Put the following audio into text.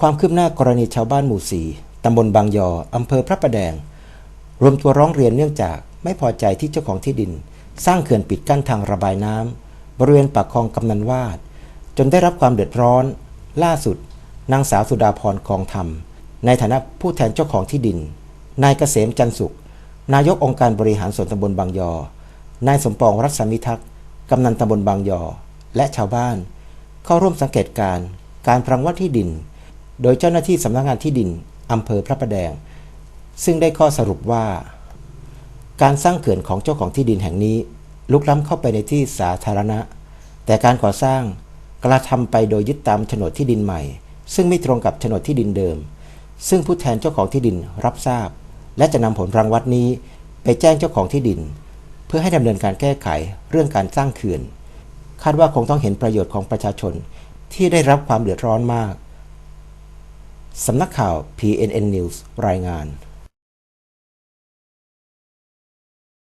ความคืบหน้ากรณีชาวบ้านหมู่สี่ตำบลบางยออำเภอพระประแดง รวมตัวร้องเรียนเนื่องจากไม่พอใจที่เจ้าของที่ดิน สร้างเขื่อนปิดกั้นทางระบายน้ำบริเวณปากคลองกำนันวาด จนได้รับความเดือดร้อน ล่าสุด นางสาวสุดาพรกองธรรม ในฐานะผู้แทนเจ้าของที่ดิน นายเกษมจันสุข นายกองค์การบริหารส่วนตำบลบางยอ นายสมปองรัศมิทักษ์กำนันตำบลบางยอ และชาวบ้าน เข้าร่วมสังเกตการณ์การพรังวัดที่ดิน โดยเจ้าหน้าที่สำนักงานที่ดินอำเภอพระประแดง ซึ่งได้ข้อสรุปว่า การสร้างเขื่อนของเจ้าของที่ดินแห่งนี้ ลุกล้ำเข้าไปในที่สาธารณะ แต่การก่อสร้างกระทำไปโดยยึดตามโฉนดที่ดินใหม่ ซึ่งไม่ตรงกับโฉนดที่ดินเดิม ซึ่งผู้แทนเจ้าของที่ดินรับทราบ และจะนำผลรังวัดนี้ไปแจ้งเจ้าของที่ดิน เพื่อให้ดำเนินการแก้ไขเรื่องการสร้างเขื่อน คาดว่าคงต้องเห็นประโยชน์ของประชาชนที่ได้รับความเดือดร้อนมาก สำนักข่าว PNN News รายงาน